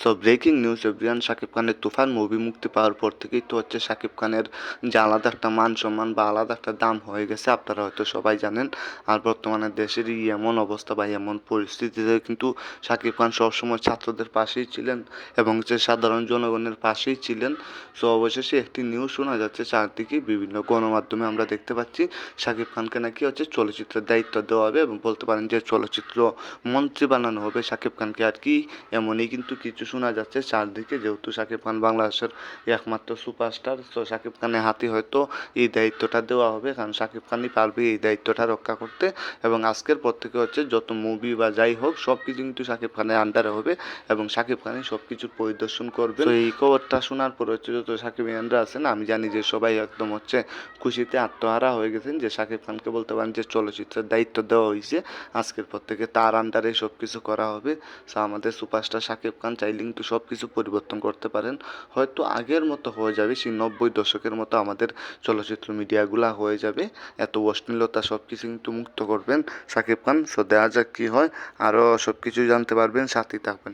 So breaking news everyone Shakib খানের Toofan movie মুক্তি পাওয়ার পর থেকেই তো হচ্ছে শাকিব খানের যে আলাদা একটা মান সম্মান বা আলাদা একটা দাম হয়ে গেছে, আপনারা হয়তো সবাই জানেন। আর বর্তমানে দেশের এই এমন অবস্থা বা এমন পরিস্থিতিতে কিন্তু শাকিব খান সবসময় ছাত্রদের পাশেই ছিলেন এবং যে সাধারণ জনগণের পাশেই ছিলেন। সো অবশেষে একটি নিউজ শোনা যাচ্ছে, চারদিকে বিভিন্ন গণমাধ্যমে আমরা দেখতে পাচ্ছি শাকিব খানকে নাকি হচ্ছে চলচ্চিত্রের দায়িত্ব দেওয়া হবে এবং বলতে পারেন যে চলচ্চিত্র মন্ত্রী বানানো হবে শাকিব খানকে আর কি, এমনই কিন্তু কিছু শোনা যাচ্ছে। চারদিকে যেহেতু শাকিব খান বাংলাদেশের একমাত্র সুপারস্টার, তো শাকিব খানের হাতে হয়তো এই দায়িত্বটা দেওয়া হবে। কারণ শাকিব খানই পারবে এই দায়িত্বটা রক্ষা করতে। এবং আজকের পর থেকে হচ্ছে যত মুভি বা যাই হোক সব কিছু কিন্তু শাকিব খানের আন্ডারে হবে। এবং শাকিব খানই সব কিছু পরিদর্শন করবে তো এই খবরটা শোনার পর হচ্ছে যত শাকিব ইয়ানরা আছেন, আমি জানি যে সবাই একদম হচ্ছে খুশিতে আত্মহারা হয়ে গেছেন যে শাকিব খানকে বলতে পারেন যে চলচ্চিত্রের দায়িত্ব দেওয়া হয়েছে। আজকের পর থেকে তার আন্ডারে সব কিছু করা হবে। আমাদের সুপারস্টার শাকিব খান চাইলে কিন্তু সব কিছু পরিবর্তন করতে পারেন। হয়তো আগের মতো হয়ে যাবে, সেই নব্বই দশকের মতো আমাদের চলচ্চিত্র মিডিয়াগুলো হয়ে যাবে। এত অশ্লীলতা সব কিছু কিন্তু মুক্ত করবেন সাকিব খান। সো দেখা যাক কী হয় আরও সব কিছু জানতে পারবেন, সাথেই থাকবেন।